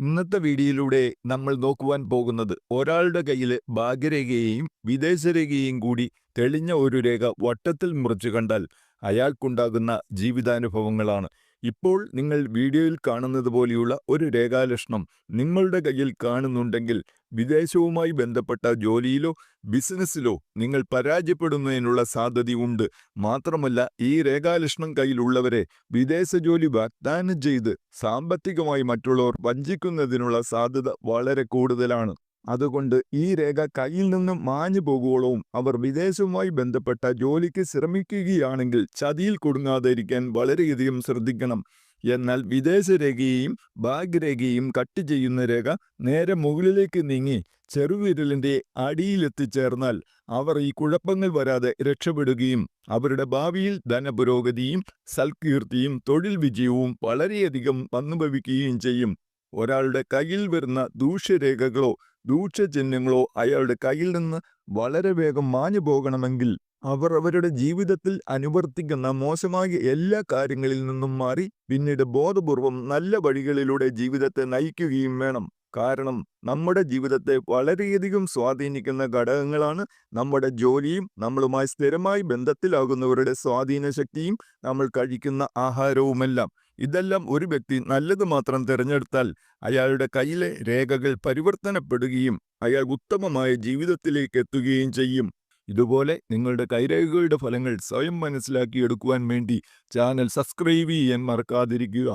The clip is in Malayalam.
ഇന്നത്തെ വീഡിയോയിലൂടെ നമ്മൾ നോക്കുവാൻ പോകുന്നത് ഒരാളുടെ കയ്യിൽ ഭാഗ്യരേഖയെയും വിദേശരേഖയെയും കൂടി തെളിഞ്ഞ ഒരു രേഖ വട്ടത്തിൽ മുറിച്ചു കണ്ടാൽ അയാൾക്കുണ്ടാകുന്ന ജീവിതാനുഭവങ്ങളാണ്. ഇപ്പോൾ നിങ്ങൾ വീഡിയോയിൽ കാണുന്നത് പോലെയുള്ള ഒരു രേഖാലക്ഷണം നിങ്ങളുടെ കയ്യിൽ കാണുന്നുണ്ടെങ്കിൽ വിദേശവുമായി ബന്ധപ്പെട്ട ജോലിയിലോ ബിസിനസ്സിലോ നിങ്ങൾ പരാജയപ്പെടുന്നതിനുള്ള സാധ്യതയുണ്ട് മാത്രമല്ല ഈ രേഖാലക്ഷണം കയ്യിലുള്ളവരെ വിദേശ ജോലി വാഗ്ദാനം ചെയ്ത് സാമ്പത്തികമായി മറ്റുള്ളവർ വഞ്ചിക്കുന്നതിനുള്ള സാധ്യത വളരെ കൂടുതലാണ്. അതുകൊണ്ട് ഈ രേഖ കയ്യിൽ നിന്നും മാഞ്ഞു പോകുവോളവും അവർ വിദേശവുമായി ബന്ധപ്പെട്ട ജോലിക്ക് ശ്രമിക്കുകയാണെങ്കിൽ ചതിയിൽ കുടുങ്ങാതിരിക്കാൻ വളരെയധികം ശ്രദ്ധിക്കണം. എന്നാൽ വിദേശരേഖയെയും ഭാഗ്യരേഖയെയും കട്ട് ചെയ്യുന്ന രേഖ നേരെ മുകളിലേക്ക് നീങ്ങി ചെറുവിരലിന്റെ അടിയിലെത്തിച്ചേർന്നാൽ അവർ ഈ കുഴപ്പങ്ങൾ വരാതെ രക്ഷപ്പെടുകയും അവരുടെ ഭാവിയിൽ ധനപുരോഗതിയും സൽകീർത്തിയും തൊഴിൽ വിജയവും വളരെയധികം വന്നുഭവിക്കുകയും ചെയ്യും. ഒരാളുടെ കയ്യിൽ വരുന്ന ദൂഷ്യരേഖകളോ ദൂഷ്യചിഹ്നങ്ങളോ അയാളുടെ കയ്യിൽ നിന്ന് വളരെ വേഗം മാഞ്ഞു പോകണമെങ്കിൽ അവർ അവരുടെ ജീവിതത്തിൽ അനുവർത്തിക്കുന്ന മോശമായ എല്ലാ കാര്യങ്ങളിൽ നിന്നും മാറി പിന്നീട് ബോധപൂർവം നല്ല വഴികളിലൂടെ ജീവിതത്തെ നയിക്കുകയും വേണം. കാരണം നമ്മുടെ ജീവിതത്തെ വളരെയധികം സ്വാധീനിക്കുന്ന ഘടകങ്ങളാണ് നമ്മുടെ ജോലിയും നമ്മളുമായി സ്ഥിരമായി ബന്ധത്തിലാകുന്നവരുടെ സ്വാധീന ശക്തിയും നമ്മൾ കഴിക്കുന്ന ആഹാരവുമെല്ലാം. ഇതെല്ലാം ഒരു വ്യക്തി നല്ലത് മാത്രം തിരഞ്ഞെടുത്താൽ അയാളുടെ കയ്യിലെ രേഖകൾ പരിവർത്തനപ്പെടുകയും അയാൾ ഉത്തമമായ ജീവിതത്തിലേക്ക് എത്തുകയും ചെയ്യും. ഇതുപോലെ നിങ്ങളുടെ കൈരേഖകളുടെ ഫലങ്ങൾ സ്വയം മനസ്സിലാക്കിയെടുക്കുവാൻ വേണ്ടി ചാനൽ സബ്സ്ക്രൈബ് ചെയ്യാൻ മറക്കാതിരിക്കുക.